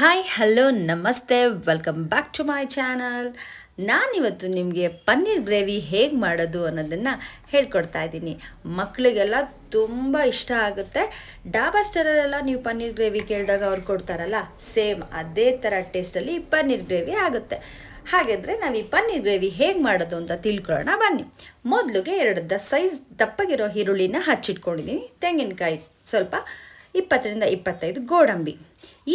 Hi hello ನಮಸ್ತೆ welcome back to my channel ನಾನಿವತ್ತು ನಿಮಗೆ ಪನ್ನೀರ್ ಗ್ರೇವಿ ಹೇಗೆ ಮಾಡೋದು ಅನ್ನೋದನ್ನು ಹೇಳ್ಕೊಡ್ತಾ ಇದ್ದೀನಿ. ಮಕ್ಕಳಿಗೆಲ್ಲ ತುಂಬ ಇಷ್ಟ ಆಗುತ್ತೆ. ಡಾಬಾ ಸ್ಟರಲ್ಲೆಲ್ಲ ನೀವು ಪನ್ನೀರ್ ಗ್ರೇವಿ ಕೇಳಿದಾಗ ಅವ್ರು ಕೊಡ್ತಾರಲ್ಲ, ಸೇಮ್ ಅದೇ ಥರ ಟೇಸ್ಟಲ್ಲಿ ಪನ್ನೀರ್ ಗ್ರೇವಿ ಆಗುತ್ತೆ. ಹಾಗಿದ್ರೆ ನಾವು ಈ ಪನ್ನೀರ್ ಗ್ರೇವಿ ಹೇಗೆ ಮಾಡೋದು ಅಂತ ತಿಳ್ಕೊಳ್ಳೋಣ ಬನ್ನಿ. ಮೊದಲಿಗೆ ಎರಡು ದ ಸೈಜ್ ದಪ್ಪಗಿರೋ ಈರುಳ್ಳಿನ ಹಚ್ಚಿಟ್ಕೊಂಡಿದ್ದೀನಿ ತೆಂಗಿನಕಾಯಿ ಸ್ವಲ್ಪ ಇಪ್ಪತ್ತರಿಂದ ಇಪ್ಪತ್ತೈದು ಗೋಡಂಬಿ.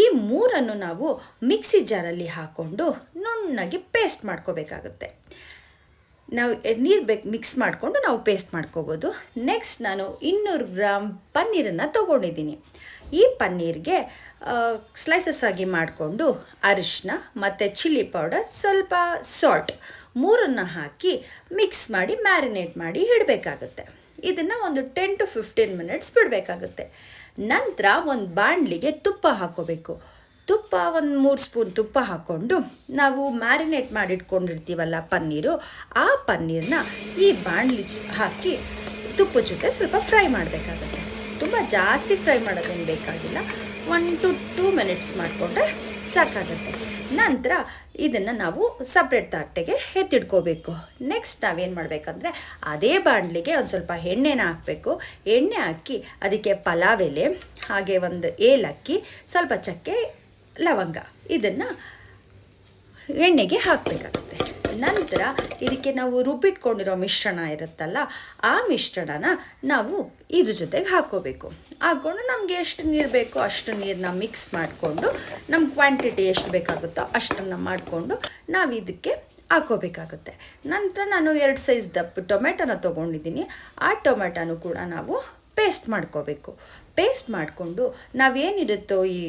ಈ ಮೂರನ್ನು ನಾವು ಮಿಕ್ಸಿ ಜಾರಲ್ಲಿ ಹಾಕ್ಕೊಂಡು ನುಣ್ಣಗೆ ಪೇಸ್ಟ್ ಮಾಡ್ಕೋಬೇಕಾಗುತ್ತೆ. ನಾವು ನೀರು ಬೇಕು ಮಿಕ್ಸ್ ಮಾಡಿಕೊಂಡು ನಾವು ಪೇಸ್ಟ್ ಮಾಡ್ಕೋಬೋದು. ನೆಕ್ಸ್ಟ್ ನಾನು ಇನ್ನೂರು ಗ್ರಾಮ್ ಪನ್ನೀರನ್ನು ತೊಗೊಂಡಿದ್ದೀನಿ. ಈ ಪನ್ನೀರ್ಗೆ ಸ್ಲೈಸಸ್ ಆಗಿ ಮಾಡಿಕೊಂಡು ಅರಿಶಿನ ಮತ್ತು ಚಿಲ್ಲಿ ಪೌಡರ್ ಸ್ವಲ್ಪ ಸಾಲ್ಟ್ ಮೂರನ್ನು ಹಾಕಿ ಮಿಕ್ಸ್ ಮಾಡಿ ಮ್ಯಾರಿನೇಟ್ ಮಾಡಿ ಇಡಬೇಕಾಗುತ್ತೆ. ಇದನ್ನು ಒಂದು ಟೆನ್ ಟು ಫಿಫ್ಟೀನ್ ಮಿನಿಟ್ಸ್ ಬಿಡಬೇಕಾಗುತ್ತೆ. ನಂತರ ಒಂದು ಬಾಣಲಿಗೆ ತುಪ್ಪ ಹಾಕೋಬೇಕು ತುಪ್ಪ ಒಂದು ಮೂರು ಸ್ಪೂನ್ ತುಪ್ಪ ಹಾಕ್ಕೊಂಡು ನಾವು ಮ್ಯಾರಿನೇಟ್ ಮಾಡಿಟ್ಕೊಂಡಿರ್ತೀವಲ್ಲ ಪನ್ನೀರು, ಆ ಪನ್ನೀರನ್ನ ಈ ಬಾಣಲಿ ಹಾಕಿ ತುಪ್ಪದ ಜೊತೆ ಸ್ವಲ್ಪ ಫ್ರೈ ಮಾಡಬೇಕಾಗತ್ತೆ. ತುಂಬ ಜಾಸ್ತಿ ಫ್ರೈ ಮಾಡೋದೇನು ಬೇಕಾಗಿಲ್ಲ. ಒನ್ ಟು ಟೂ ಮಿನಿಟ್ಸ್ ಮಾಡಿಕೊಂಡ್ರೆ ಸಾಕಾಗುತ್ತೆ. ನಂತರ ಇದನ್ನು ನಾವು ಸಪ್ರೇಟ್ ತಟ್ಟೆಗೆ ಎತ್ತಿಡ್ಕೋಬೇಕು ನೆಕ್ಸ್ಟ್ ನಾವೇನು ಮಾಡಬೇಕಂದ್ರೆ ಅದೇ ಬಾಣಲಿಗೆ ಒಂದು ಸ್ವಲ್ಪ ಎಣ್ಣೆನ ಹಾಕಬೇಕು. ಎಣ್ಣೆ ಹಾಕಿ ಅದಕ್ಕೆ ಪಲಾವ್ ಎಲೆ, ಹಾಗೆ ಒಂದು ಏಲಕ್ಕಿ, ಸ್ವಲ್ಪ ಚಕ್ಕೆ ಲವಂಗ ಇದನ್ನು ಎಣ್ಣೆಗೆ ಹಾಕಬೇಕಾಗುತ್ತೆ. ನಂತರ ಇದಕ್ಕೆ ನಾವು ರುಬ್ಬಿಟ್ಕೊಂಡಿರೋ ಮಿಶ್ರಣ ಇರುತ್ತಲ್ಲ, ಆ ಮಿಶ್ರಣನ ನಾವು ಇದ್ರ ಜೊತೆಗೆ ಹಾಕೋಬೇಕು. ಹಾಕ್ಕೊಂಡು ನಮಗೆ ಎಷ್ಟು ನೀರು ಬೇಕೋ ಅಷ್ಟು ನೀರನ್ನ ಮಿಕ್ಸ್ ಮಾಡಿಕೊಂಡು ನಮ್ಮ ಕ್ವಾಂಟಿಟಿ ಎಷ್ಟು ಬೇಕಾಗುತ್ತೋ ಅಷ್ಟನ್ನು ಮಾಡಿಕೊಂಡು ನಾವು ಇದಕ್ಕೆ ಹಾಕೋಬೇಕಾಗುತ್ತೆ. ನಂತರ ನಾನು ಎರಡು ಸೈಜ್ ದಪ್ಪ ಟೊಮೆಟೊನ ತೊಗೊಂಡಿದ್ದೀನಿ. ಆ ಟೊಮೆಟೊನು ಕೂಡ ನಾವು ಪೇಸ್ಟ್ ಮಾಡ್ಕೋಬೇಕು. ಪೇಸ್ಟ್ ಮಾಡಿಕೊಂಡು ನಾವೇನಿರುತ್ತೋ ಈ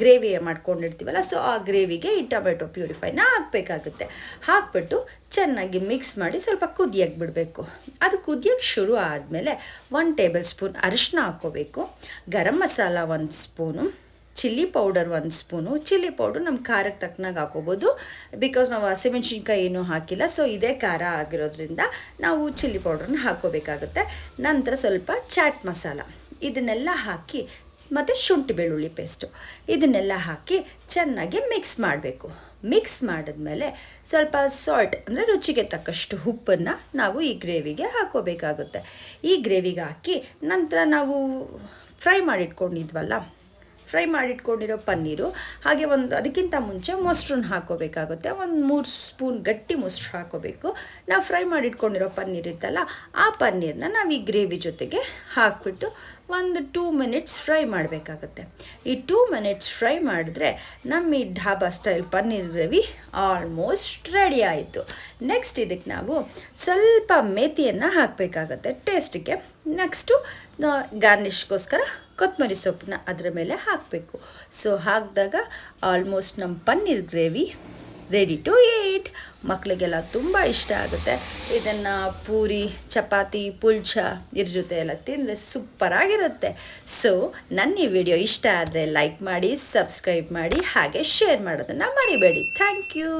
ಗ್ರೇವಿ ಮಾಡ್ಕೊಂಡಿರ್ತೀವಲ್ಲ, ಸೊ ಆ ಗ್ರೇವಿಗೆ ಈ ಟೊಮೆಟೊ ಪ್ಯೂರಿಫೈನ ಹಾಕಬೇಕಾಗುತ್ತೆ. ಹಾಕ್ಬಿಟ್ಟು ಚೆನ್ನಾಗಿ ಮಿಕ್ಸ್ ಮಾಡಿ ಸ್ವಲ್ಪ ಕುದಿಯಕ್ಕೆ ಬಿಡಬೇಕು ಅದು ಕುದಿಯಕ್ಕೆ ಶುರು ಆದಮೇಲೆ ಒನ್ ಟೇಬಲ್ ಸ್ಪೂನ್ ಅರಿಶಿನ ಹಾಕ್ಕೋಬೇಕು. ಗರಂ ಮಸಾಲ ಒಂದು ಸ್ಪೂನು. ಚಿಲ್ಲಿ ಪೌಡರ್ ಒಂದು ಸ್ಪೂನು. ಚಿಲ್ಲಿ ಪೌಡರ್ ನಮ್ಮ ಖಾರಕ್ಕೆ ತಕ್ಕನಾಗ ಹಾಕೋಬೋದು. ಬಿಕಾಸ್ ನಾವು ಹಸಿಮೆಣ್ಸಿನ್ಕಾಯಿ ಏನೂ ಹಾಕಿಲ್ಲ ಸೊ ಇದೇ ಖಾರ ಆಗಿರೋದ್ರಿಂದ ನಾವು ಚಿಲ್ಲಿ ಪೌಡ್ರನ್ನ ಹಾಕೋಬೇಕಾಗುತ್ತೆ. ನಂತರ ಸ್ವಲ್ಪ ಚಾಟ್ ಮಸಾಲ. ಇದನ್ನೆಲ್ಲ ಹಾಕಿ, ಮತ್ತು ಶುಂಠಿ ಬೆಳ್ಳುಳ್ಳಿ ಪೇಸ್ಟು. ಇದನ್ನೆಲ್ಲ ಹಾಕಿ ಚೆನ್ನಾಗಿ ಮಿಕ್ಸ್ ಮಾಡಬೇಕು. ಮಿಕ್ಸ್ ಮಾಡಿದ್ಮೇಲೆ ಸ್ವಲ್ಪ ಸಾಲ್ಟ್ ಅಂದರೆ ರುಚಿಗೆ ತಕ್ಕಷ್ಟು ಉಪ್ಪನ್ನು ನಾವು ಈ ಗ್ರೇವಿಗೆ ಹಾಕೋಬೇಕಾಗುತ್ತೆ. ಈ ಗ್ರೇವಿಗೆ ಹಾಕಿ ನಂತರ ನಾವು ಫ್ರೈ ಮಾಡಿಟ್ಕೊಂಡಿದ್ವಲ್ಲ ಫ್ರೈ ಮಾಡಿಟ್ಕೊಂಡಿರೋ ಪನ್ನೀರು, ಹಾಗೆ ಒಂದು ಅದಕ್ಕಿಂತ ಮುಂಚೆ ಮೊಸರನ್ನ ಹಾಕೋಬೇಕಾಗುತ್ತೆ. ಒಂದು ಮೂರು ಸ್ಪೂನ್ ಗಟ್ಟಿ ಮೊಸರು ಹಾಕೋಬೇಕು. ನಾವು ಫ್ರೈ ಮಾಡಿಟ್ಕೊಂಡಿರೋ ಪನ್ನೀರ್ ಇತ್ತಲ್ಲ, ಆ ಪನ್ನೀರನ್ನ ನಾವು ಈ ಗ್ರೇವಿ ಜೊತೆಗೆ ಹಾಕ್ಬಿಟ್ಟು ಒಂದು ಟೂ ಮಿನಿಟ್ಸ್ ಫ್ರೈ ಮಾಡಬೇಕಾಗುತ್ತೆ. ಈ ಟೂ ಮಿನಿಟ್ಸ್ ಫ್ರೈ ಮಾಡಿದ್ರೆ ನಮ್ಮ ಈ dhaba style paneer gravy almost ready ಆಯಿತು. ನೆಕ್ಸ್ಟ್ ಇದಕ್ಕೆ ನಾವು ಸ್ವಲ್ಪ ಮೇಥಿಯನ್ನು ಹಾಕಬೇಕಾಗತ್ತೆ ಟೇಸ್ಟಿಗೆ. ನೆಕ್ಸ್ಟು ಗಾರ್ನಿಷ್ಗೋಸ್ಕರ ಕೊತ್ತಂಬರಿ ಸೊಪ್ಪನ್ನ ಅದರ ಮೇಲೆ ಹಾಕಬೇಕು. ಸೊ ಹಾಕಿದಾಗ ಆಲ್ಮೋಸ್ಟ್ ನಮ್ಮ paneer gravy ready to eat ಮಕ್ಕಳಿಗೆಲ್ಲ ತುಂಬ ಇಷ್ಟ ಆಗುತ್ತೆ. ಇದನ್ನು ಪೂರಿ, ಚಪಾತಿ, ಪುಲ್ಚ ಇದ್ರ ಜೊತೆ ಎಲ್ಲ ತಿಂದರೆ ಸೂಪರಾಗಿರುತ್ತೆ ಸೊ ನನ್ನ ಈ ವಿಡಿಯೋ ಇಷ್ಟ ಆದರೆ ಲೈಕ್ ಮಾಡಿ ಸಬ್ಸ್ಕ್ರೈಬ್ ಮಾಡಿ, ಹಾಗೆ ಶೇರ್ ಮಾಡೋದನ್ನು ಮರಿಬೇಡಿ. Thank you